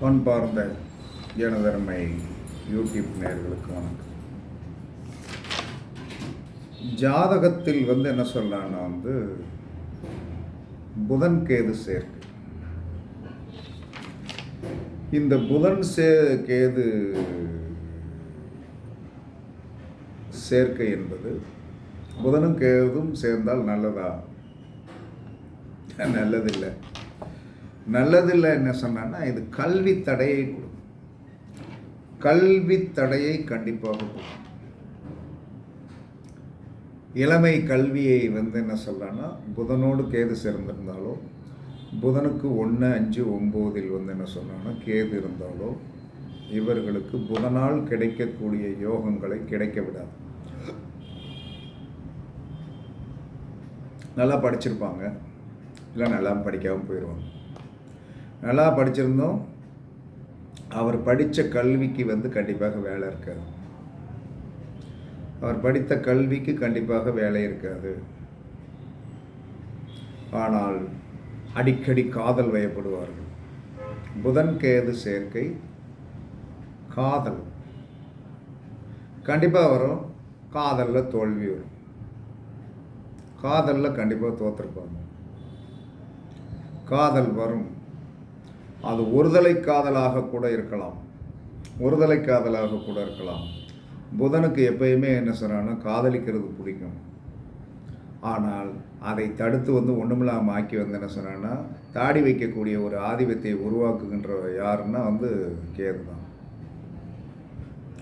பண்பார்ந்த ஜனதர்மை YouTube நேர்களுக்கு வணக்கம். ஜாதகத்தில் வந்து என்ன சொல்லலான்னா வந்து புதன் கேது சேர்க்கை. இந்த புதன் சே கேது சேர்க்கை என்பது புதனும் கேதும் சேர்ந்தால் நல்லதா? நல்லதில்லை. நல்லதில்லை என்ன சொன்னான்னா இது கல்வி தடையை கொடுக்கும். கல்வி தடையை கண்டிப்பாக கொடுக்கும். இளமை கல்வியை வந்து என்ன சொல்லான்னா புதனோடு கேது சேர்ந்திருந்தாலோ புதனுக்கு ஒன்று அஞ்சு ஒம்போதில் வந்து என்ன சொன்னான்னா கேது இருந்தாலோ இவர்களுக்கு புதனால் கிடைக்கக்கூடிய யோகங்களை கிடைக்க விடாது. நல்லா படிச்சிருப்பாங்க. இல்லை நல்லா படிக்காமல் போயிடுவாங்க நல்லா படிச்சிருந்தோம். அவர் படித்த கல்விக்கு வந்து கண்டிப்பாக வேலை இருக்காது. அவர் படித்த கல்விக்கு கண்டிப்பாக வேலை இருக்காது. ஆனால் அடிக்கடி காதல் வயப்படுவார்கள். புதன் கேது சேர்க்கை காதல். கண்டிப்பாக வரும். காதலில் தோல்வி வரும். காதலில் கண்டிப்பாக தோற்றுருப்பாங்க காதல் வரும். அது ஒருதலை காதலாக கூட இருக்கலாம். ஒருதலை காதலாக கூட இருக்கலாம். புதனுக்கு எப்பயுமே என்ன சொன்னான்னா காதலிக்கிறது பிடிக்கும். ஆனால் அதை தடுத்து வந்து ஒன்றுமில்லாமல் ஆக்கி வந்து என்ன சொன்னான்னா தாடி வைக்கக்கூடிய ஒரு ஆதிபத்தியை உருவாக்குகின்ற யாருன்னா வந்து கேது தான்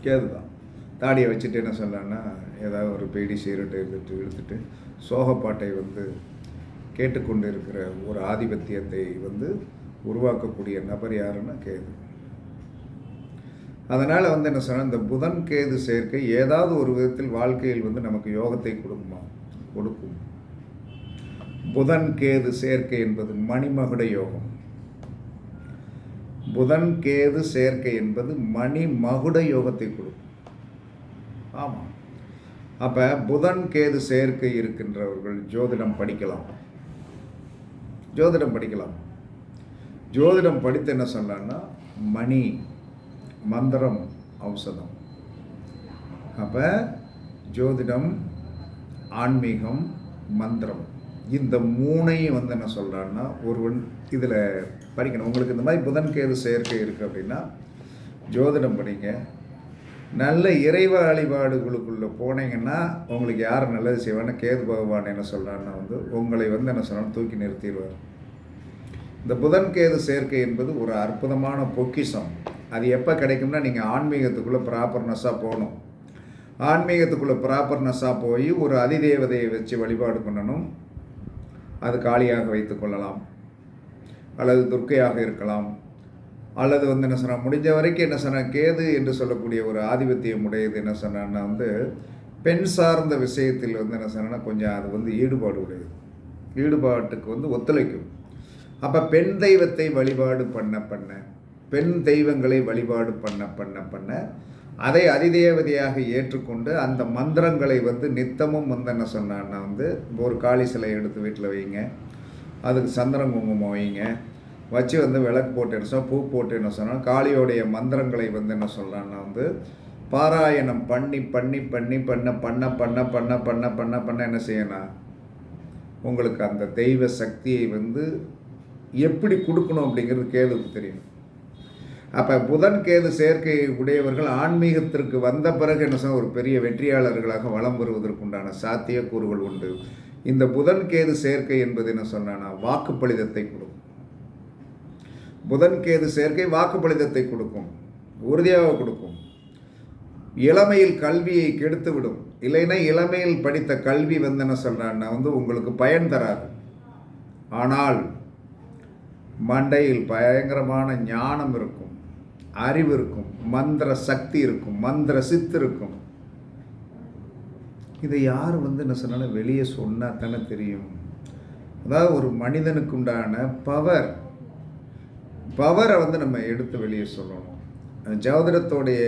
கேது தான் தாடியை வச்சுட்டு என்ன சொல்லலான்னா ஏதாவது ஒரு பேடி சீரட்டை எடுத்துட்டு இழுத்துட்டு சோகப்பாட்டை வந்து கேட்டுக்கொண்டு இருக்கிற ஒரு ஆதிபத்தியத்தை வந்து உருவாக்கக்கூடிய நபர் யாருன்னா கேது. அதனால் வந்து என்ன சொன்னால் இந்த புதன் கேது சேர்க்கை ஏதாவது ஒரு விதத்தில் வாழ்க்கையில் வந்து நமக்கு யோகத்தை கொடுக்குமா? கொடுக்கும். புதன் கேது சேர்க்கை என்பது மணிமகுட யோகம். புதன் கேது சேர்க்கை என்பது மணி மகுட யோகத்தை கொடுக்கும். ஆமாம் அப்போ புதன் கேது சேர்க்கை இருக்கின்றவர்கள் ஜோதிடம் படிக்கலாம். ஜோதிடம் படிக்கலாம். ஜோதிடம் படித்து என்ன சொன்னான்னா மணி மந்திரம் ஔஷதம். அப்போ ஜோதிடம் ஆன்மீகம் மந்திரம் இந்த மூணையும் வந்து என்ன சொல்கிறான்னா ஒருவன் இதில் படிக்கணும். உங்களுக்கு இந்த மாதிரி புதன் கேது சேர்க்கை இருக்குது அப்படின்னா ஜோதிடம் படிங்க. நல்ல இறைவ வழிபாடுகளுக்குள்ளே போனீங்கன்னா உங்களுக்கு யார் நல்லது செய்வான்னு கேது பகவான் என்ன சொல்கிறான்னா வந்து உங்களை வந்து என்ன சொல்கிறான்னு தூக்கி நிறுத்திடுவார். இந்த புதன் கேது சேர்க்கை என்பது ஒரு அற்புதமான பொக்கிஷம். அது எப்போ கிடைக்கும்னா நீங்கள் ஆன்மீகத்துக்குள்ளே ப்ராப்பர்னஸாக போகணும். ஆன்மீகத்துக்குள்ளே ப்ராப்பர்னஸாக போய் ஒரு அதிதேவதையை வச்சு வழிபாடு பண்ணணும். அது காளியாக வைத்து கொள்ளலாம். அல்லது துர்க்கையாக இருக்கலாம். அல்லது வந்து என்ன சொன்னால் முடிஞ்ச வரைக்கும் என்ன சொன்னால் கேது என்று சொல்லக்கூடிய ஒரு ஆதிபத்தியம் உடையது என்ன சொன்னான்னா வந்து பெண் சார்ந்த விஷயத்தில் வந்து என்ன சொன்னால் கொஞ்சம் அது வந்து ஈடுபாடு உடையது. ஈடுபாட்டுக்கு வந்து ஒத்துழைக்கும். அப்போ பெண் தெய்வத்தை வழிபாடு பண்ண பண்ண பெண் தெய்வங்களை வழிபாடு பண்ண பண்ண பண்ண அதை அதிதேவதையாக ஏற்றுக்கொண்டு அந்த மந்திரங்களை வந்து நித்தமும் வந்து என்ன சொன்னான்னா வந்து ஒரு காளி சிலை எடுத்து வீட்டில் வைங்க. அதுக்கு சந்திரன் குங்குமம் வைங்க. வச்சு வந்து விளக்கு போட்டு என்ன சொன்னால் பூ போட்டு என்ன சொன்னால் காளியோடைய மந்திரங்களை வந்து என்ன சொல்லலான்னா வந்து பாராயணம் பண்ணி பண்ணி பண்ணி பண்ண பண்ண பண்ண பண்ண பண்ண பண்ண பண்ண என்ன செய்யணும்? உங்களுக்கு அந்த தெய்வ சக்தியை வந்து எப்படி கொடுக்கணும் அப்படிங்கிறது கேதுக்கு தெரியும் அப்போ புதன் கேது சேர்க்கை உடையவர்கள் ஆன்மீகத்திற்கு வந்த பிறகு என்ன சொன்னால் ஒரு பெரிய வெற்றியாளர்களாக வளம் வருவதற்குண்டான சாத்தியக்கூறுகள் உண்டு. இந்த புதன் கேது சேர்க்கை என்பது என்ன சொன்னான்னா வாக்குப்பளிதத்தை கொடுக்கும். புதன் கேது சேர்க்கை வாக்குப்பளிதத்தை கொடுக்கும். உறுதியாக கொடுக்கும். இளமையில் கல்வியை கெடுத்து விடும் இல்லைன்னா இளமையில் படித்த கல்வி வந்து என்ன சொல்கிறான்னா வந்து உங்களுக்கு பயன் தராது. ஆனால் மண்டையில் பயங்கரமான ஞானம் இருக்கும் அறிவு இருக்கும் மந்திர சக்தி இருக்கும் மந்திர சித்து இருக்கும். இதை யார் வந்து என்ன சொன்னாலும் வெளியே சொன்னால் தானே தெரியும். அதாவது ஒரு மனிதனுக்கு உண்டான பவர் பவரை வந்து நம்ம எடுத்து வெளியே சொல்லணும். ஜோதிடத்தோடைய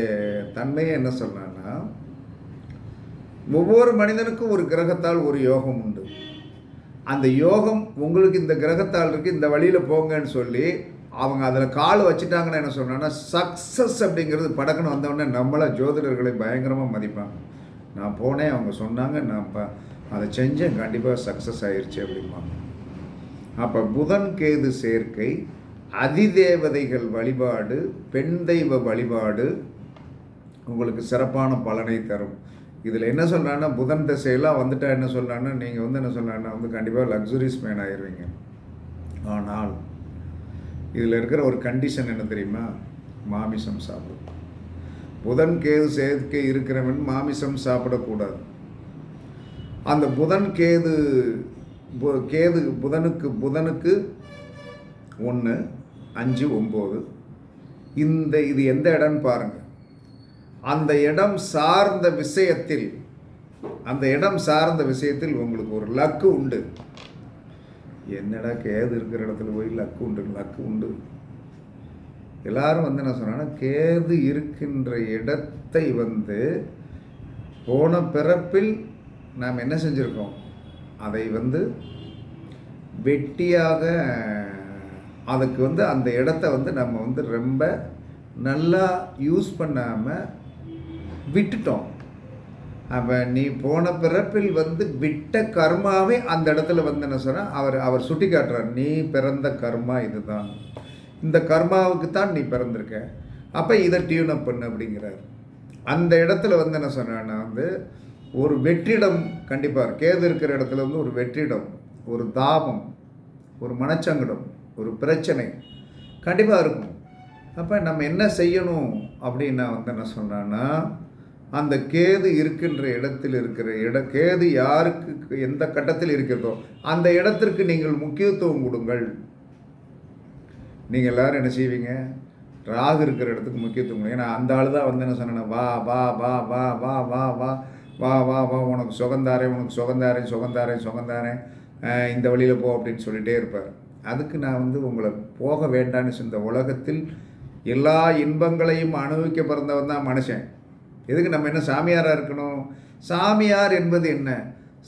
தன்மையை என்ன சொன்னான்னா ஒவ்வொரு மனிதனுக்கும் ஒரு கிரகத்தால் ஒரு யோகம் உண்டு. அந்த யோகம் உங்களுக்கு இந்த கிரகத்தால் இருக்குது இந்த வழியில் போங்கன்னு சொல்லி அவங்க அதில் கால் வச்சுட்டாங்கன்னு என்ன சொன்னோன்னா சக்ஸஸ் அப்படிங்கிறது படக்குன்னு வந்தவுடனே நம்மளை ஜோதிடர்களை பயங்கரமாக மதிப்பாங்க. நான் போனேன் அவங்க சொன்னாங்க நான் ப அதை செஞ்சேன் கண்டிப்பாக சக்ஸஸ் ஆயிடுச்சு அப்படிம்பாங்க. அப்போ புதன் கேது சேர்க்கை அதிதேவதைகள் வழிபாடு பெண் தெய்வ வழிபாடு உங்களுக்கு சிறப்பான பலனை தரும். இதில் என்ன சொல்கிறான்னா புதன் திசையெல்லாம் வந்துட்டா என்ன சொல்கிறான்னா நீங்கள் வந்து என்ன சொல்கிறான்னா வந்து கண்டிப்பாக லக்ஸுரிஸ் மேன் ஆயிடுவீங்க ஆனால் இதில் இருக்கிற ஒரு கண்டிஷன் என்ன தெரியுமா? மாமிசம் சாப்பிடும். புதன் கேது சேர்க்கை இருக்கிறவன் மாமிசம் சாப்பிடக்கூடாது. அந்த புதன் கேது பு- கேது புதனுக்கு புதனுக்கு ஒன்று அஞ்சு ஒம்பது இந்த இது எந்த இடம்னு பாருங்கள் அந்த இடம் சார்ந்த விஷயத்தில் அந்த இடம் சார்ந்த விஷயத்தில் உங்களுக்கு ஒரு லக்கு உண்டு. என்னடா கேது இருக்கிற இடத்துல போய் லக்கு உண்டு லக்கு உண்டு? எல்லாரும் வந்து என்ன சொன்னாங்கன்னா கேது இருக்கின்ற இடத்தை வந்து போன பிறப்பில் நாம் என்ன செஞ்சுருக்கோம்? அதை வந்து வெட்டியாக அதுக்கு வந்து அந்த இடத்த வந்து நம்ம வந்து ரொம்ப நல்லா யூஸ் பண்ணாமல் விட்டுட்டோம். அப்போ நீ போன பிறப்பில் வந்து விட்ட கர்மாவே அந்த இடத்துல வந்து என்ன சொன்னால் அவர் அவர் சுட்டி காட்டுறார் நீ பிறந்த கர்மா இதுதான். இந்த கர்மாவுக்கு தான் நீ பிறந்திருக்க. அப்போ இதை டியூன் அப் பண்ணு அப்படிங்கிறார். அந்த இடத்துல வந்து என்ன சொன்னான்னா வந்து ஒரு வெற்றிடம் கண்டிப்பாக கேது இருக்கிற இடத்துல வந்து ஒரு வெற்றிடம் ஒரு தாபம் ஒரு மனச்சங்கடம் ஒரு பிரச்சனை கண்டிப்பாக இருக்கும். அப்போ நம்ம என்ன செய்யணும் அப்படின்னா வந்து என்ன சொன்னான்னா அந்த கேது இருக்கின்ற இடத்தில் இருக்கிற இட கேது யாருக்கு எந்த கட்டத்தில் இருக்கிறதோ அந்த இடத்திற்கு நீங்கள் முக்கியத்துவம் கொடுங்கள் நீங்கள் எல்லோரும் என்ன செய்வீங்க ராகு இருக்கிற இடத்துக்கு முக்கியத்துவம் கொடுங்க ஏன்னா அந்த ஆள் தான் வந்து என்ன சொன்னேன்னா வா வா வா வா வா வா வா வா வா வா உனக்கு சுகந்தாரே உனக்கு சுகந்தாரேன் சுகந்தாரேன் சுகந்தாரேன் இந்த வழியில் போ அப்படின்னு சொல்லிகிட்டே இருப்பார் அதுக்கு நான் வந்து உங்களை போக வேண்டான்னு சொன்ன இந்த உலகத்தில் எல்லா இன்பங்களையும் அனுபவிக்க பிறந்தவன் தான் மனுஷன் எதுக்கு நம்ம என்ன சாமியாராக இருக்கணும்? சாமியார் என்பது என்ன?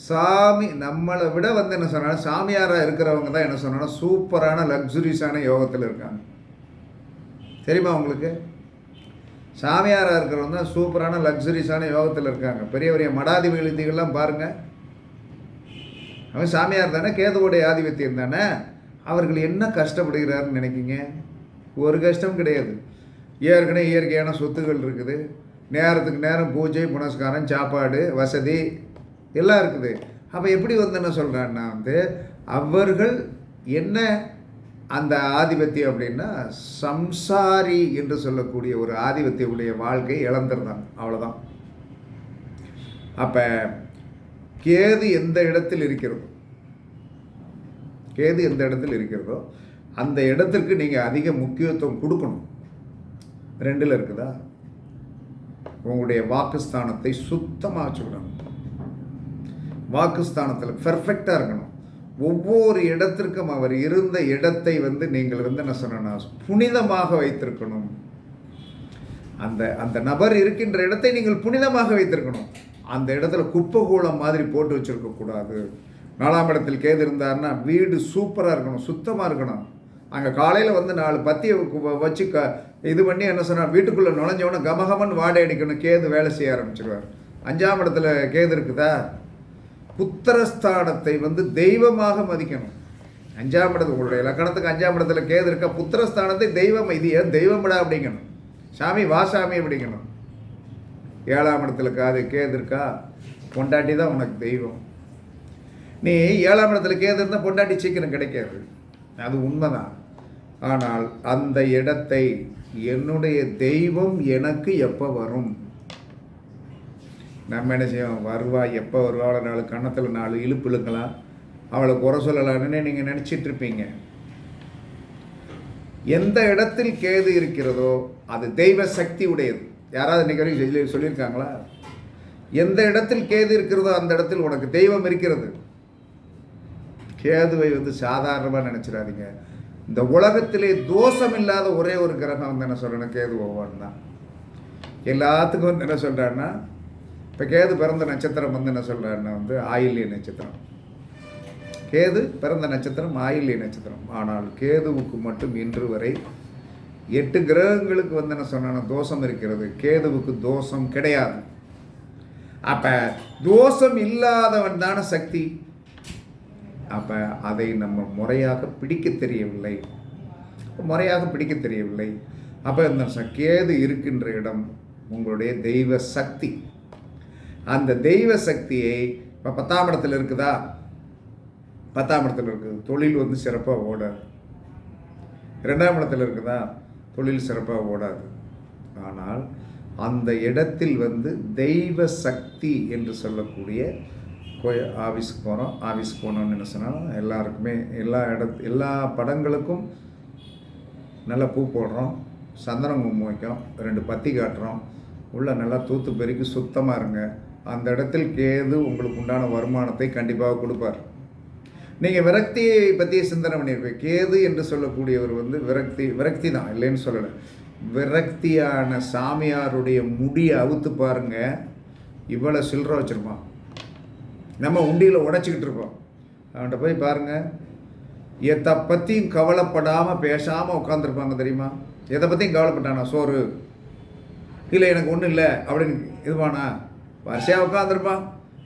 சாமி நம்மளை விட வந்து என்ன சொன்னாலும் சாமியாராக இருக்கிறவங்க தான் என்ன சொன்னால் சூப்பரான லக்ஸுரியஸான யோகத்தில் இருக்காங்க. தெரியுமா உங்களுக்கு? சாமியாராக இருக்கிறவங்க தான் சூப்பரான லக்ஸுரியஸான யோகத்தில் இருக்காங்க. பெரிய பெரிய மடாதிபதி எழுதிகள்லாம் பாருங்கள் அவன் சாமியார் தானே கேதுவோடைய ஆதிபத்தியம் தானே? அவர்கள் என்ன கஷ்டப்படுகிறாருன்னு நினைக்கிங்க? ஒரு கஷ்டம் கிடையாது. ஏற்கனவே இயற்கையான சொத்துகள் இருக்குது. நேரத்துக்கு நேரம் பூஜை புனஸ்காரம் சாப்பாடு வசதி எல்லாம் இருக்குது. அப்போ எப்படி வந்து என்ன சொல்கிறான்னா வந்து அவர்கள் என்ன அந்த ஆதிபத்தியம் அப்படின்னா சம்சாரி என்று சொல்லக்கூடிய ஒரு ஆதிபத்தியமுடைய வாழ்க்கை இழந்துருந்தாங்க அவ்வளோதான் அப்போ கேது எந்த இடத்தில் இருக்கிறதோ கேது எந்த இடத்தில் இருக்கிறதோ அந்த இடத்திற்கு நீங்கள் அதிக முக்கியத்துவம் கொடுக்கணும். ரெண்டில் இருக்குதா? உங்களுடைய வாக்குஸ்தானத்தை சுத்தமாக வச்சுக்கணும். வாக்குஸ்தானத்தில் பெர்ஃபெக்டாக இருக்கணும். ஒவ்வொரு இடத்திற்கும் அவர் இருந்த இடத்தை வந்து நீங்கள் வந்து என்ன சொன்னா புனிதமாக வைத்திருக்கணும். அந்த அந்த நபர் இருக்கின்ற இடத்தை நீங்கள் புனிதமாக வைத்திருக்கணும். அந்த இடத்துல குப்பகூளம் மாதிரி போட்டு வச்சுருக்கக்கூடாது. நாலாம் இடத்தில் கேது இருந்தாருன்னா வீடு சூப்பராக இருக்கணும் சுத்தமாக இருக்கணும். அங்கே காலையில் வந்து நாலு பத்தியை வச்சு க இது பண்ணி என்ன சொன்னால் வீட்டுக்குள்ளே நுழைஞ்சவொன்னே கமகமன் வாடை அடிக்கணும் கேது வேலை செய்ய ஆரம்பிச்சிருவார். அஞ்சாம் இடத்துல கேது இருக்குதா? புத்திரஸ்தானத்தை வந்து தெய்வமாக மதிக்கணும். அஞ்சாம் இடத்து உங்களுடைய லக்கணத்துக்கு அஞ்சாம் இடத்துல கேது இருக்கா புத்திரஸ்தானத்தை தெய்வம் இது ஏன் தெய்வம்டா அப்படிங்கணும். சாமி வா சாமி அப்படிங்கணும். ஏழாம் இடத்துல காது கேது இருக்கா? பொண்டாட்டி தான் உனக்கு தெய்வம். நீ ஏழாம் இடத்துல கேது இருந்தால் பொண்டாட்டி சீக்கிரம் கிடைக்காது. அது உண்மைதான். ஆனால் அந்த இடத்தை என்னுடைய தெய்வம் எனக்கு எப்போ வரும்? நம்ம என்ன செய்வோம்? வருவா எப்போ வருவாள் நாலு கன்னத்தில் நாலு இழுப்பு இழுக்கலாம் அவளை குறை சொல்லலான்னு நீங்கள் நினச்சிட்டு இருப்பீங்க. எந்த இடத்தில் கேது இருக்கிறதோ அது தெய்வ சக்தி உடையது யாராவது இன்னைக்கு வரைக்கும் சொல்லி சொல்லியிருக்காங்களா? எந்த இடத்தில் கேது இருக்கிறதோ அந்த இடத்தில் உனக்கு தெய்வம் இருக்கிறது. கேதுவை வந்து சாதாரணமாக நினச்சிடாதீங்க. இந்த உலகத்திலே தோஷம் இல்லாத ஒரே ஒரு கிரகம் வந்து என்ன சொல்கிறேன்னா கேது பகவான் தான். எல்லாத்துக்கும் வந்து என்ன சொல்கிறாருன்னா இப்போ கேது பிறந்த நட்சத்திரம் வந்து என்ன சொல்கிறாருன்னா வந்து ஆயில்ய நட்சத்திரம். கேது பிறந்த நட்சத்திரம் ஆயில்ய நட்சத்திரம். ஆனால் கேதுவுக்கு மட்டும் இன்று வரை எட்டு கிரகங்களுக்கு வந்து என்ன சொன்னா தோஷம் இருக்கிறது. கேதுவுக்கு தோஷம் கிடையாது. அப்போ தோஷம் இல்லாதவன் தானே சக்தி. அப்போ அதை நம்ம முறையாக பிடிக்க தெரியவில்லை. முறையாக பிடிக்க தெரியவில்லை. அப்போ இந்த கேது இருக்கின்ற இடம் உங்களுடைய தெய்வ சக்தி. அந்த தெய்வ சக்தியை இப்போ பத்தாம் இடத்துல இருக்குதா? பத்தாம் இடத்துல இருக்குது தொழில் வந்து சிறப்பாக ஓடாது. ரெண்டாம் இடத்துல இருக்குதா? தொழில் சிறப்பாக ஓடாது. ஆனால் அந்த இடத்தில் வந்து தெய்வ சக்தி என்று சொல்லக்கூடிய போய் ஆஃபீஸுக்கு போகிறோம் ஆஃபீஸுக்கு போனோம்னு என்ன சொன்னால் எல்லாருக்குமே எல்லா இடத்து எல்லா படங்களுக்கும் நல்லா பூ போடுறோம். சந்தனம் குங்குமம் வைக்கிறோம். ரெண்டு பத்தி காட்டுறோம். உள்ள நல்லா தூத்து பெருக்கி சுத்தமாக இருங்க. அந்த இடத்தில் கேது உங்களுக்கு உண்டான வருமானத்தை கண்டிப்பாக கொடுப்பார். நீங்கள் விரக்தியை பற்றி சிந்தனை பண்ணியிருப்பீங்க கேது என்று சொல்லக்கூடியவர் வந்து விரக்தி விரக்தி தான் இல்லைன்னு சொல்லலை. விரக்தியான சாமியாருடைய முடியை அவுத்து பாருங்க. இவ்வளோ சில்லற வச்சுருப்பான். நம்ம உண்டியில் உடைச்சிக்கிட்டு இருப்போம். அவன்கிட்ட போய் பாருங்கள் எதை பற்றியும் கவலைப்படாமல் பேசாமல் உட்காந்துருப்பாங்க தெரியுமா? எதை பற்றியும் கவலைப்பட்டானா? சோறு. இல்லை எனக்கு ஒன்றும் இல்லை அப்படின்னு இதுவானா வரிசையாக உட்காந்துருப்பான்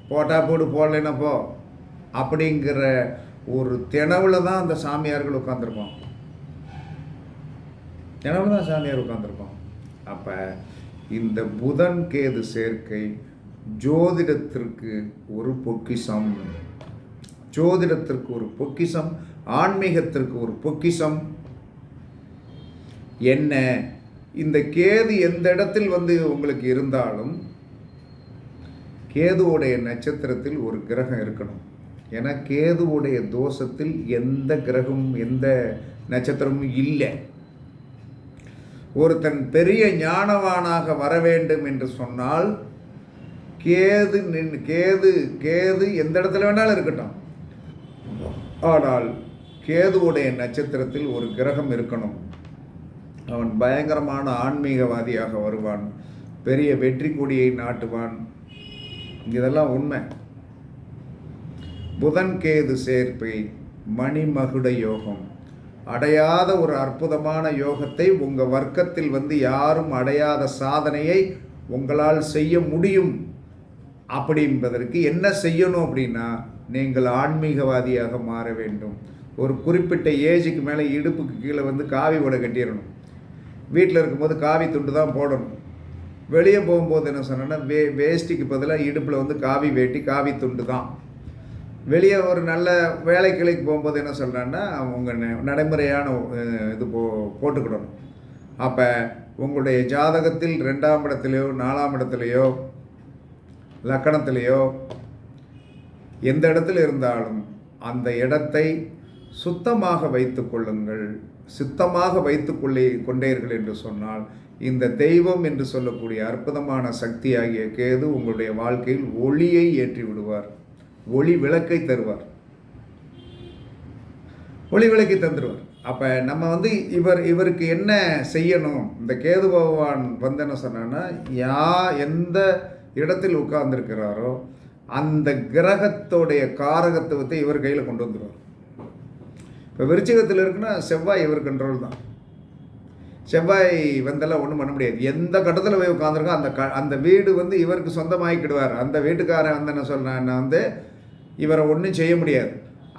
போட்டா போடு போடலைன்னா போ. அப்படிங்கிற ஒரு திணவுல தான் அந்த சாமியார்கள் உட்காந்துருப்பான் தினவில் தான் சாமியார் உட்காந்துருப்பான் அப்போ இந்த புதன் கேது சேர்க்கை ஜோதிடத்திற்கு ஒரு பொக்கிஷம். ஜோதிடத்திற்கு ஒரு பொக்கிஷம் ஆன்மீகத்திற்கு ஒரு பொக்கிஷம். என்ன? இந்த கேது எந்த இடத்தில் வந்து உங்களுக்கு இருந்தாலும் கேதுவுடைய நட்சத்திரத்தில் ஒரு கிரகம் இருக்கணும். ஏன்னா கேதுவுடைய தோஷத்தில் எந்த கிரகமும் எந்த நட்சத்திரமும் இல்லை. ஒருத்தன் பெரிய ஞானவானாக வர வேண்டும் என்று சொன்னால் கேது நின் கேது கேது எந்த இடத்துல வேணாலும் இருக்கட்டும். ஆனால் கேதுவுடைய நட்சத்திரத்தில் ஒரு கிரகம் இருக்கணும். அவன் பயங்கரமான ஆன்மீகவாதியாக வருவான். பெரிய வெற்றி கொடியை நாட்டுவான். இதெல்லாம் உண்மை. புதன் கேது சேர்ப்பை மணிமகுட யோகம். அடையாத ஒரு அற்புதமான யோகத்தை உங்கள் வர்க்கத்தில் வந்து யாரும் அடையாத சாதனையை உங்களால் செய்ய முடியும். அப்படி என்பதற்கு என்ன செய்யணும் அப்படின்னா நீங்கள் ஆன்மீகவாதியாக மாற வேண்டும். ஒரு குறிப்பிட்ட ஏஜுக்கு மேலே இடுப்புக்கு கீழே வந்து காவி உடை கட்டிடணும். வீட்டில் இருக்கும்போது காவி துண்டு தான் போடணும். வெளியே போகும்போது என்ன சொன்னேன்னா வே வேஷ்டிக்கு பதிலாக இடுப்பில் வந்து காவி வேட்டி காவி துண்டு தான். வெளியே ஒரு நல்ல வேலை கிளைக்கு போகும்போது என்ன சொல்கிறேன்னா உங்கள் நடைமுறையான இது போ போட்டுக்கிடணும். அப்போ உங்களுடைய ஜாதகத்தில் ரெண்டாம் இடத்துலையோ நாலாம் இடத்துலையோ லக்கணத்திலேயோ எந்த இடத்துல இருந்தாலும் அந்த இடத்தை சுத்தமாக வைத்து கொள்ளுங்கள். சுத்தமாக வைத்து கொள்ளே கொண்டீர்கள் என்று சொன்னால் இந்த தெய்வம் என்று சொல்லக்கூடிய அற்புதமான சக்தியாகிய கேது உங்களுடைய வாழ்க்கையில் ஒளியை ஏற்றி விடுவார். ஒளி விளக்கை தருவார். ஒளி விளக்கை தந்துடுவார் அப்போ நம்ம வந்து இவர் இவருக்கு என்ன செய்யணும்? இந்த கேது பகவான் வந்து என்ன சொன்னான்னா யா எந்த இடத்தில் உட்கார்ந்துருக்கிறாரோ அந்த கிரகத்தோடைய காரகத்துவத்தை இவர் கையில் கொண்டு வந்துடுவார் இப்போ விருச்சிகத்தில் இருக்குன்னா செவ்வாய் இவர் கண்ட்ரோல் தான். செவ்வாய் வந்தெல்லாம் ஒன்றும் பண்ண முடியாது. எந்த கட்டத்தில் போய் உட்காந்துருக்கோ அந்த க அந்த வீடு வந்து இவருக்கு சொந்தமாகிக்கிடுவார் அந்த வீட்டுக்காரன் வந்து என்ன சொல்கிறேன் வந்து இவரை ஒன்றும் செய்ய முடியாது.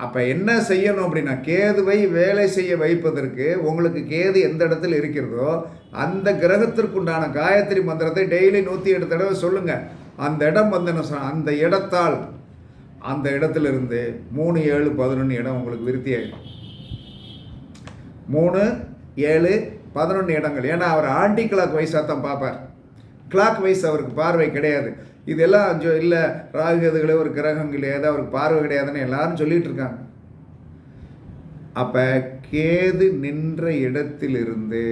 அப்போ என்ன செய்யணும் அப்படின்னா கேதுவை வேலை செய்ய வைப்பதற்கு உங்களுக்கு கேது எந்த இடத்துல இருக்கிறதோ அந்த கிரகத்திற்குண்டான காயத்ரி மந்திரத்தை டெய்லி நூற்றி எட்டு தடவை சொல்லுங்கள் அந்த இடம் வந்து என்ன அந்த இடத்தால் அந்த இடத்துலேருந்து மூணு ஏழு பதினொன்று இடம் உங்களுக்கு விருத்தி ஆகிடும் மூணு ஏழு பதினொன்று இடங்கள். ஏன்னா அவர் ஆன்டி கிளாக் வைஸாக தான் பார்ப்பார். கிளாக் வைஸ் அவருக்கு பார்வை கிடையாது. இதெல்லாம் ஜோ இல்லை ராகுகதுகளே ஒரு கிரகம் கிடையாது அவருக்கு பார்வை கிடையாதுன்னு எல்லாரும் சொல்லிட்டு இருக்காங்க. அப்போ கேது நின்ற இடத்திலிருந்து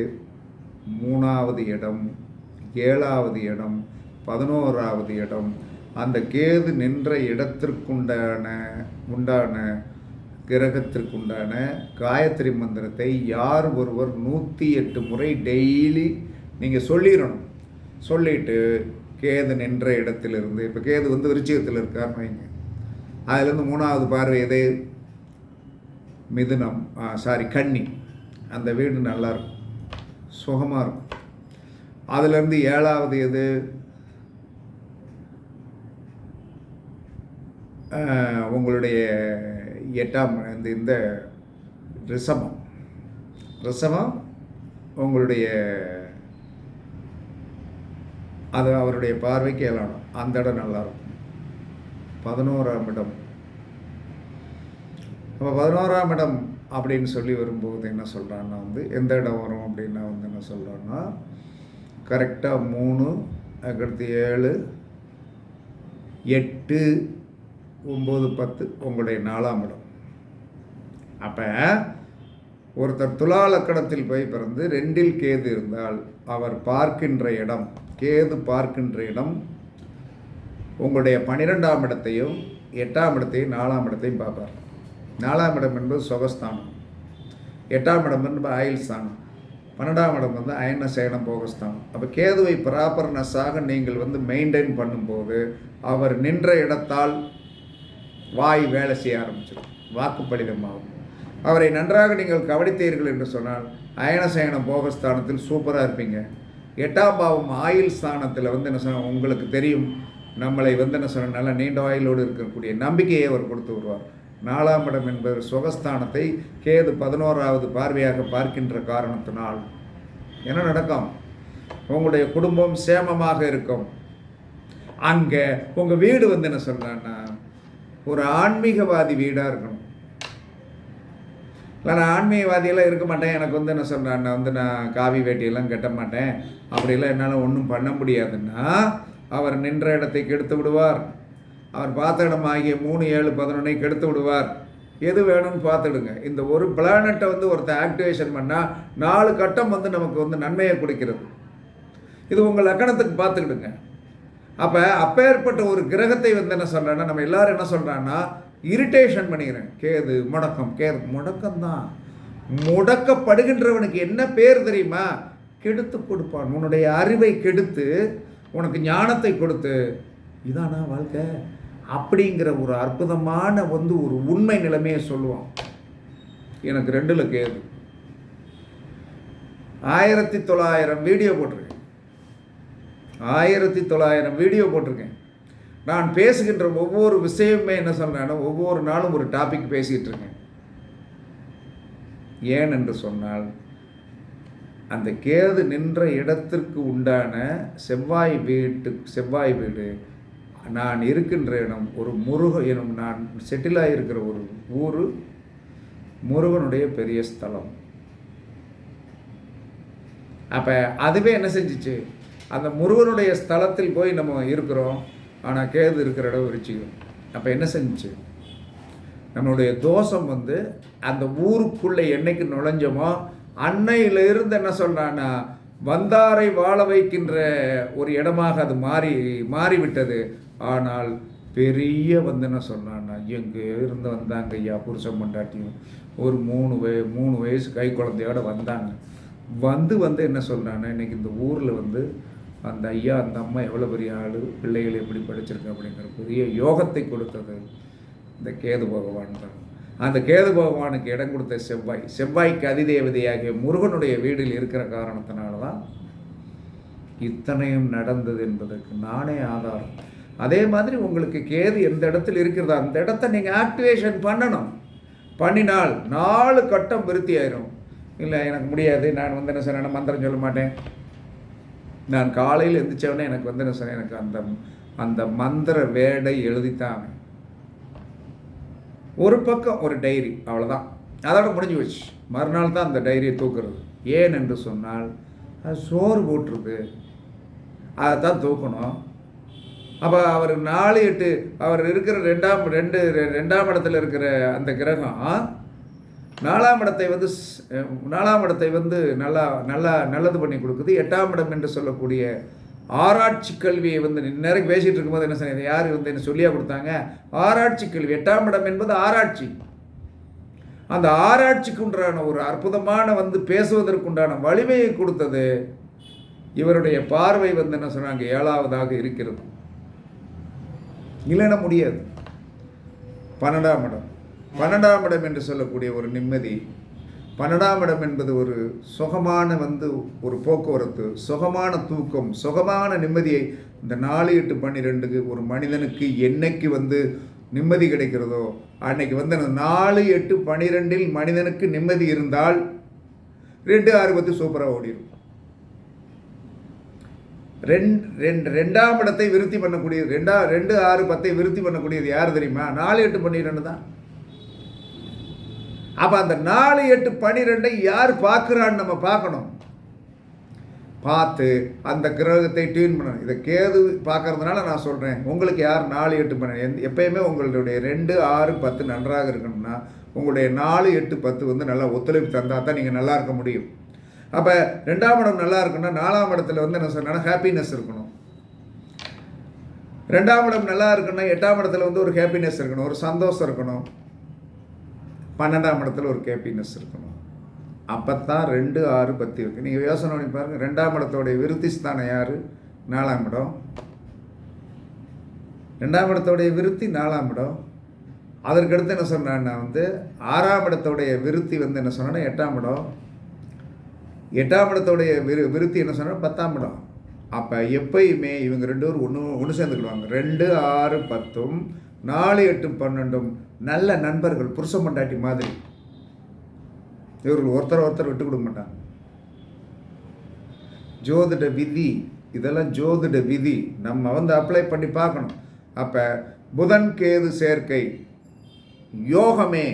மூணாவது இடம் ஏழாவது இடம் பதினோராவது இடம் அந்த கேது நின்ற இடத்திற்குண்டான உண்டான கிரகத்திற்குண்டான காயத்ரி மந்திரத்தை யார் ஒருவர் நூற்றி எட்டு முறை டெய்லி நீங்கள் சொல்லிடணும். சொல்லிட்டு கேது நின்ற இடத்திலிருந்து இப்போ கேது வந்து விருச்சிகத்தில் இருக்காருன்னு வைங்க. அதுலேருந்து மூணாவது பார்வை எது? மிதுனம் சாரி கன்னி. அந்த வீடு நல்லா இருக்கும் சுகமாக இருக்கும். அதுலேருந்து ஏழாவது எது? உங்களுடைய எட்டாம் இந்த இந்த ரிசமம் ரிசமம் உங்களுடைய அது அவருடைய பார்வைக்கு ஏழாம் அந்த இடம் நல்லாயிருக்கும். பதினோராம் இடம். அப்போ பதினோராம் இடம் அப்படின்னு சொல்லி வரும்போது என்ன சொல்கிறான்னா வந்து எந்த இடம் வரும் அப்படின்னா வந்து என்ன சொல்கிறான்னா கரெக்டாக மூணு அதுக்கடுத்து ஏழு எட்டு ஒம்பது பத்து உங்களுடைய நாலாம் இடம். அப்போ ஒருத்தர் துலா லக்கணத்தில் போய் பிறந்து ரெண்டில் கேது இருந்தால் அவர் பார்க்கின்ற இடம் கேது பார்க்கின்ற இடம் உங்களுடைய பன்னிரெண்டாம் இடத்தையும் எட்டாம் இடத்தையும் நாலாம் இடத்தையும் பார்ப்பார். நாலாம் இடம் என்பது சுகஸ்தானம். எட்டாம் இடம் என்பது ஆயுள் ஸ்தானம் பன்னெண்டாம் இடம் வந்து அயன சேனம் போகஸ்தானம். அப்போ கேதுவை ப்ராப்பர்னஸாக நீங்கள் வந்து மெயின்டைன் பண்ணும்போது அவர் நின்ற இடத்தால் வாய் வேலை செய்ய ஆரம்பிச்சிடும். வாக்குப்படிதமாகும் அவரை நன்றாக நீங்கள் கவனித்தீர்கள் என்று சொன்னால் அயனசயனம் போகஸ்தானத்தில் சூப்பராக இருப்பீங்க. எட்டாம் பாவம் ஆயுள் ஸ்தானத்தில் வந்து என்ன சொன்ன உங்களுக்கு தெரியும் நம்மளை வந்து என்ன சொன்ன நல்ல நீண்ட ஆயுளோடு இருக்கக்கூடிய நம்பிக்கையை அவர் கொடுத்து வருவார் நாலாம் இடம் என்பது சுகஸ்தானத்தை கேது பதினோராவது பார்வையாக பார்க்கின்ற காரணத்தினால் என்ன நடக்கும்? உங்களுடைய குடும்பம் சேமமாக இருக்கும். அங்கே உங்கள் வீடு வந்து என்ன சொல்கிறான்னா ஒரு ஆன்மீகவாதி வீடாக இருக்கணும். இல்லை நான் ஆன்மீகவாதியெல்லாம் இருக்க மாட்டேன். எனக்கு வந்து என்ன சொல்கிறேன் நான் வந்து நான் காவி வேட்டியெல்லாம் கட்ட மாட்டேன். அப்படிலாம் என்னால் ஒன்றும் பண்ண முடியாதுன்னா அவர் நின்ற இடத்தை கெடுத்து விடுவார். அவர் பார்த்த இடம் ஆகிய மூணு ஏழு பதினொன்னை கெடுத்து விடுவார். எது வேணும்னு பார்த்துடுங்க. இந்த ஒரு பிளானட்டை வந்து ஒருத்தர் ஆக்டிவேஷன் பண்ணால் நாலு கட்டம் வந்து நமக்கு வந்து நன்மையை கொடுக்கிறது. இது உங்கள் லக்கணத்துக்கு பார்த்துக்கிடுங்க. அப்போ அப்பேற்பட்ட ஒரு கிரகத்தை வந்து என்ன சொல்கிறேன்னா நம்ம எல்லாரும் என்ன சொல்கிறான்னா இரிட்டேஷன் பண்ணிக்கிறேன். கேது முடக்கம். கேது முடக்கம் தான் முடக்கப்படுகின்றவனுக்கு என்ன பேர் தெரியுமா? கெடுத்து கொடுப்பான். உன்னுடைய அறிவை கெடுத்து உனக்கு ஞானத்தை கொடுத்து. இதானா வாழ்க்கை? அப்படிங்கிற ஒரு அற்புதமான வந்து ஒரு உண்மை நிலைமையை சொல்லுவான். எனக்கு ரெண்டில் கேது. ஆயிரத்தி தொள்ளாயிரம் வீடியோ போட்டிருக்கேன். ஆயிரத்தி தொள்ளாயிரம் வீடியோ போட்டிருக்கேன். நான் பேசுகின்ற ஒவ்வொரு விஷயமே என்ன சொல்றேன்னா ஒவ்வொரு நாளும் ஒரு டாபிக் பேசிகிட்டு இருக்கேன். ஏன் என்று சொன்னால் அந்த கேது நின்ற இடத்திற்கு உண்டான செவ்வாய் வீட்டு செவ்வாய் வீடு நான் இருக்கின்ற இடம் ஒரு முருக எனும் நான் செட்டிலாக இருக்கிற ஒரு ஊர் முருகனுடைய பெரிய ஸ்தலம். அப்போ அதுவே என்ன செஞ்சுச்சு? அந்த முருகனுடைய ஸ்தலத்தில் போய் நம்ம இருக்கிறோம். ஆனால் கேது இருக்கிற இடம் விரிச்சிக்கும் அப்போ என்ன செஞ்சுச்சு? நம்மளுடைய தோஷம் வந்து அந்த ஊருக்குள்ளே என்னைக்கு நுழைஞ்சோமோ அன்னையிலிருந்து என்ன சொல்கிறான்னா வந்தாரை வாழ வைக்கின்ற ஒரு இடமாக அது மாறி மாறிவிட்டது. ஆனால் பெரிய வந்து என்ன சொன்னான்னா எங்கே இருந்து வந்தாங்க ஐயா புருஷன் பொண்டாட்டியும்? ஒரு மூணு வய மூணு வயசு கை குழந்தையோடு வந்தாங்க. வந்து வந்து என்ன சொல்றான்னா இன்றைக்கி இந்த ஊரில் வந்து அந்த ஐயா அந்த அம்மா எவ்வளோ பெரிய ஆள் பிள்ளைகள் எப்படி படிச்சிருக்கு அப்படிங்கிற பெரிய யோகத்தை கொடுத்தது இந்த கேது பகவான் தான். அந்த கேது பகவானுக்கு இடம் கொடுத்த செவ்வாய் செவ்வாய்க்கு அதிதேவதையாகிய முருகனுடைய வீடில் இருக்கிற காரணத்தினால தான் இத்தனையும் நடந்தது என்பதற்கு நானே ஆதாரம். அதே மாதிரி உங்களுக்கு கேது எந்த இடத்துல இருக்கிறதோ அந்த இடத்த நீங்கள் ஆக்டிவேஷன் பண்ணணும். பண்ணினால் நாலு கட்டம் விருத்தி ஆயிரும் இல்லை எனக்கு முடியாது நான் வந்து என்ன சொன்னேன் மந்திரம் சொல்ல மாட்டேன். நான் காலையில் எந்திரிச்சவொடனே எனக்கு வந்து என்ன சொன்னேன்? எனக்கு அந்த அந்த மந்திர வேடை எழுதித்தான். ஒரு பக்கம் ஒரு டைரி அவ்வளோதான் அதோட முடிஞ்சு வச்சு மறுநாள் தான் அந்த டைரியை தூக்குறது. ஏன் என்று சொன்னால் அது சோறு போட்டிருக்கு அதை தான் தூக்கணும். அப்போ அவர் நாலு எட்டு அவர் இருக்கிற ரெண்டாம் ரெண்டு ரெண்டாம் இடத்துல இருக்கிற அந்த கிரகம் நாலாம் இடத்தை வந்து ஸ்- நாலாம் இடத்தை வந்து நல்லா நல்லா நல்லது பண்ணி கொடுக்குது. எட்டாம் இடம் என்று சொல்லக்கூடிய ஆராய்ச்சி கல்வியை வந்து நேரம் பேசிகிட்டு இருக்கும்போது என்ன சொன்னீங்க? யார் வந்து என்ன சொல்லியாக கொடுத்தாங்க? ஆராய்ச்சி கல்வி. எட்டாம் இடம் என்பது ஆராய்ச்சி. அந்த ஆராய்ச்சிக்கு உண்டான ஒரு அற்புதமான வந்து பேசுவதற்குண்டான வலிமையை கொடுத்தது இவருடைய பார்வை வந்து என்ன சொன்னாங்க? ஏழாவதாக இருக்கிறது. இல்லைன்னா முடியாது. பன்னெண்டாம் இடம். பன்னெண்டாம் இடம் என்று சொல்லக்கூடிய ஒரு நிம்மதி பன்னெண்டாம் இடம் என்பது ஒரு சுகமான வந்து ஒரு போக்குவரத்து சுகமான தூக்கம் சுகமான நிம்மதியை இந்த நாலு எட்டு பன்னிரெண்டுக்கு ஒரு மனிதனுக்கு என்னைக்கு வந்து நிம்மதி கிடைக்கிறதோ அன்னைக்கு வந்து அந்த நாலு எட்டு பன்னிரெண்டில் மனிதனுக்கு நிம்மதி இருந்தால் ரெண்டு ஆறு பத்து சூப்பராக ஓடிடும் ரெண்டு ரெண்டு ரெண்டாம் இடத்தை விருத்தி பண்ணக்கூடியது ரெண்டா ரெண்டு ஆறு பத்தை விருத்தி பண்ணக்கூடியது யார் தெரியுமா? நாலு எட்டு பன்னிரெண்டு தான். அப்போ அந்த நாலு எட்டு பனிரெண்டை யார் பார்க்குறான்னு நம்ம பார்க்கணும். பார்த்து அந்த கிரகத்தை டியூன் பண்ணணும். இதை கேது பார்க்கறதுனால நான் சொல்கிறேன் உங்களுக்கு யார் நாலு எட்டு பண்ண எந்த எப்பயுமே உங்களுடைய ரெண்டு ஆறு பத்து நன்றாக இருக்கணும்னா உங்களுடைய நாலு எட்டு பத்து வந்து நல்லா ஒத்துழைப்பு தந்தால் தான் நீங்கள் நல்லா இருக்க முடியும். அப்போ ரெண்டாம் இடம் நல்லா இருக்குன்னா நாலாம் இடத்துல வந்து என்ன சொன்னால் ஹாப்பினஸ் இருக்கணும். ரெண்டாம் இடம் நல்லா இருக்குன்னா எட்டாம் இடத்துல வந்து ஒரு ஹாப்பினஸ் இருக்கணும். ஒரு சந்தோஷம் இருக்கணும். பன்னெண்டாம் இடத்துல ஒரு கேப்பினஸ் இருக்கணும். அப்போ தான் ரெண்டு ஆறு பத்து இருக்கு. நீங்கள் யோசனை பண்ணி பாருங்கள் ரெண்டாம் இடத்தோடைய விருத்தி ஸ்தானம் யார்? நாலாம் இடம். ரெண்டாம் இடத்தோடைய விருத்தி நாலாம் இடம். அதற்கடுத்து என்ன சொன்னான்னா வந்து ஆறாம் இடத்தோடைய விருத்தி வந்து என்ன சொன்னா எட்டாம் இடம். எட்டாம் இடத்தோடைய விரு விருத்தி என்ன சொன்னால் பத்தாம் இடம். அப்போ எப்பயுமே இவங்க ரெண்டு பேரும் ஒன்று ஒன்று சேர்ந்துக்கிடுவாங்க. ரெண்டு ஆறு பத்தும் நாலு எட்டும் பன்னெண்டும் நல்ல நண்பர்கள் புருஷ மண்டாட்டி மாதிரி. இவர்கள் ஒருத்தர் ஒருத்தர் விட்டு கொடுக்க மாட்டாங்க. ஜோதிட விதி இதெல்லாம் ஜோதிட விதி. நம்ம வந்து அப்ளை பண்ணி பார்க்கணும். அப்போ புதன் கேது சேர்க்கை யோகமே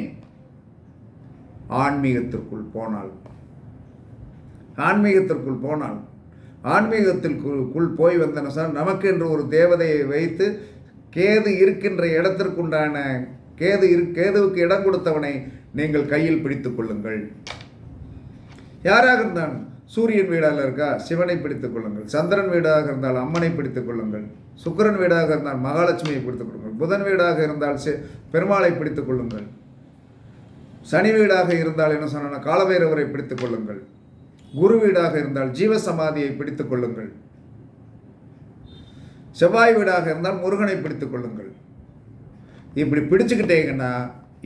ஆன்மீகத்திற்குள் போனால். ஆன்மீகத்திற்குள் போனால். ஆன்மீகத்திற்குள் போய் வந்தன சார் நமக்கு என்று ஒரு தேவதையை வைத்து கேது இருக்கின்ற இடத்திற்குண்டான கேது இரு கேதுவுக்கு இடம் கொடுத்தவனை நீங்கள் கையில் பிடித்து கொள்ளுங்கள். யாராக இருந்தாலும் சூரியன் வீடாக இருக்கா சிவனை பிடித்துக் கொள்ளுங்கள். சந்திரன் வீடாக இருந்தால் அம்மனை பிடித்துக் கொள்ளுங்கள். சுக்கிரன் வீடாக இருந்தால் மகாலட்சுமியை பிடித்துக் கொள்ளுங்கள். புதன் வீடாக இருந்தால் பெருமாளை பிடித்துக் கொள்ளுங்கள். சனி வீடாக இருந்தால் என்ன சொன்னால் காலபைரவரை பிடித்துக் கொள்ளுங்கள். குரு வீடாக இருந்தால் ஜீவசமாதியை பிடித்துக் கொள்ளுங்கள். செவ்வாய் வீடாக இருந்தால் முருகனை பிடித்து கொள்ளுங்கள். இப்படி பிடிச்சுக்கிட்டீங்கன்னா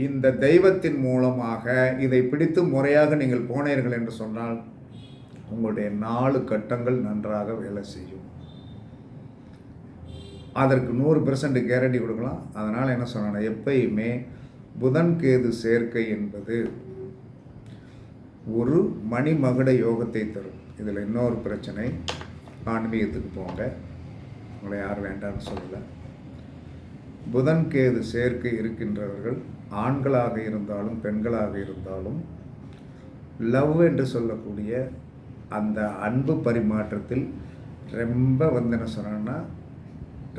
இந்த தெய்வத்தின் மூலமாக இதை பிடித்து முறையாக நீங்கள் போனீர்கள் என்று சொன்னால் உங்களுடைய நாலு கட்டங்கள் நன்றாக வேலை செய்யும். அதற்கு நூறு பெர்சன்ட் கேரண்டி கொடுக்கலாம். அதனால் என்ன சொன்னா எப்பயுமே புதன் கேது சேர்க்கை என்பது ஒரு மணிமகுட யோகத்தை தரும். இதில் இன்னொரு பிரச்சனை ஆன்மீகத்துக்கு போங்க. உங்களை யார் வேண்டாம்னு சொல்லலை. புதன் கேது சேர்க்கை இருக்கின்றவர்கள் ஆண்களாக இருந்தாலும் பெண்களாக இருந்தாலும் லவ் என்று சொல்லக்கூடிய அந்த அன்பு பரிமாற்றத்தில் ரொம்ப வந்து என்ன சொன்னா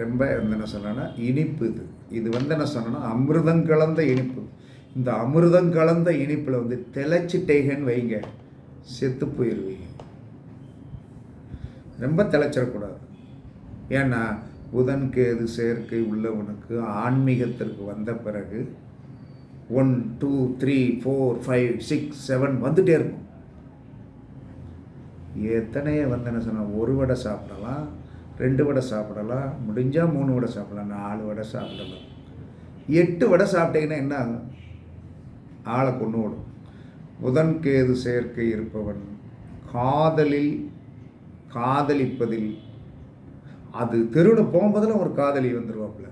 ரொம்ப வந்து என்ன சொன்னா இனிப்பு இது. இது வந்து என்ன சொன்னா அமிர்தம் கலந்த இனிப்பு. இந்த அமிர்தம் கலந்த இனிப்பில் வந்து திளைச்சிட்டேகன்னு வைங்க செத்து போயிடுவீங்க ரொம்ப திளைச்சிடக்கூடாது ஏன்னா புதன் கேது சேர்க்கை உள்ளவனுக்கு ஆன்மீகத்திற்கு வந்த பிறகு one two three four five six seven வந்துட்டே இருக்கும். எத்தனையே வந்து என்ன சொன்னால் ஒரு வடை சாப்பிடலாம் ரெண்டு வடை சாப்பிடலாம் முடிஞ்சால் மூணு வடை சாப்பிடலாம் நாலு வடை சாப்பிடலாம். எட்டு வடை சாப்பிட்டீங்கன்னா என்ன ஆகும்? ஆளை கொண்டு விடும் புதன் கேது சேர்க்கை இருப்பவன் காதலில் காதலிப்பதில் அது தெருவில் போகும்போதெல்லாம் ஒரு காதலி வந்துடுவாப்புல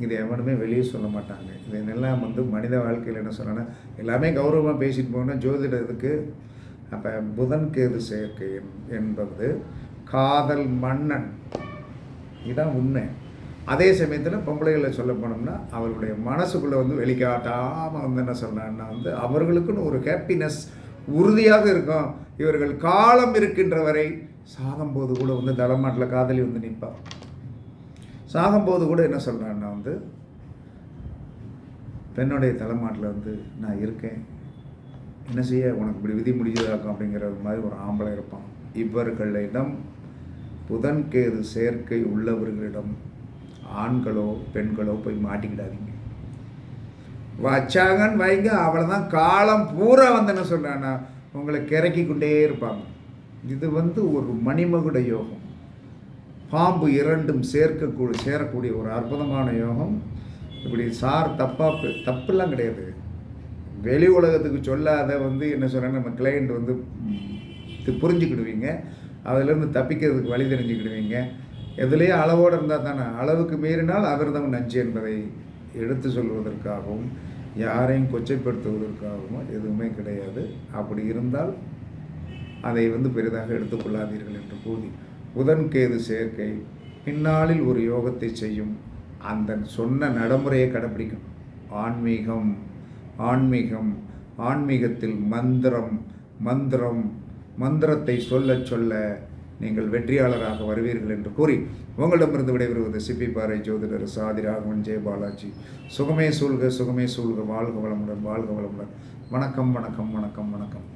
இது எவனுமே வெளியே சொல்ல மாட்டாங்க. இதெல்லாம் வந்து மனித வாழ்க்கையில் என்ன சொன்னா எல்லாமே கௌரவமாக பேசிட்டு போனால் ஜோதிடத்துக்கு அப்போ புதன் கேது சேர்க்கை என்- என்பது காதல் மன்னன். இதுதான் உண்மை. அதே சமயத்தில் பொம்பளைகளை சொல்ல போனோம்னா அவர்களுடைய மனசுக்குள்ளே வந்து வெளிக்காட்டாமல் வந்து என்ன சொல்கிறான்னா வந்து அவர்களுக்குன்னு ஒரு ஹாப்பினஸ் உறுதியாக இருக்கும். இவர்கள் காலம் இருக்கின்ற வரை சாகும்போது கூட வந்து தலைமாட்டில் காதலி வந்து நிற்பா. சாகும்போது கூட என்ன சொல்கிறான்னா வந்து பெண்ணுடைய தலைமாட்டில் வந்து நான் இருக்கேன். என்ன செய்ய? உனக்கு இப்படி விதி முடிஞ்சதாக்கும் அப்படிங்கிறது மாதிரி ஒரு ஆம்பளை இருப்பான். இவர்களிடம் புதன் கேது சேர்க்கை உள்ளவர்களிடம் ஆண்களோ பெண்களோ போய் மாட்டிக்கிடாதீங்க. வச்சாங்கன்னு வைங்க அவ்வளோதான் காலம் பூரா வந்து என்ன சொல்கிறான்னா உங்களை கிறக்கி கொண்டே இருப்பாங்க. இது வந்து ஒரு மணிமகுட யோகம். பாம்பு இரண்டும் சேர்க்கக்கூடிய சேரக்கூடிய ஒரு அற்புதமான யோகம். இப்படி சார் தப்பாக தப்புலாம் கிடையாது. வெளி உலகத்துக்கு சொல்லாத வந்து என்ன சொல்கிறேன் நம்ம கிளையண்ட் வந்து இது புரிஞ்சுக்கிடுவீங்க. அதிலேருந்து தப்பிக்கிறதுக்கு வழி தெரிஞ்சுக்கிடுவீங்க. எதுலேயே அளவோடு இருந்தால் தானே அளவுக்கு மீறினால் அவிர்தம் நஞ்சு என்பதை எடுத்து சொல்வதற்காகவும் யாரையும் கொச்சைப்படுத்துவதற்காகவும் எதுவுமே கிடையாது. அப்படி இருந்தால் அதை வந்து பெரிதாக எடுத்துக்கொள்ளாதீர்கள் என்று கூறி புதன் கேது சேர்க்கை பின்னாளில் ஒரு யோகத்தை செய்யும். அந்த சொன்ன நடைமுறையை கடைப்பிடிக்கும் ஆன்மீகம் ஆன்மீகம் ஆன்மீகத்தில் மந்திரம் மந்திரம் மந்திரத்தை சொல்ல சொல்ல நீங்கள் வெற்றியாளராக வருவீர்கள் என்று கூறி உங்களிடமிருந்து விடைபெறுவது சிப்பி பாறை ஜோதிடர் சாதி ராகவன் ஜெயபாலாஜி சுகமே சூழ்க சுகமே சூழ்க. வாழ்க வளமுடன் வாழ்க வளமுடன். வணக்கம் வணக்கம் வணக்கம் வணக்கம்.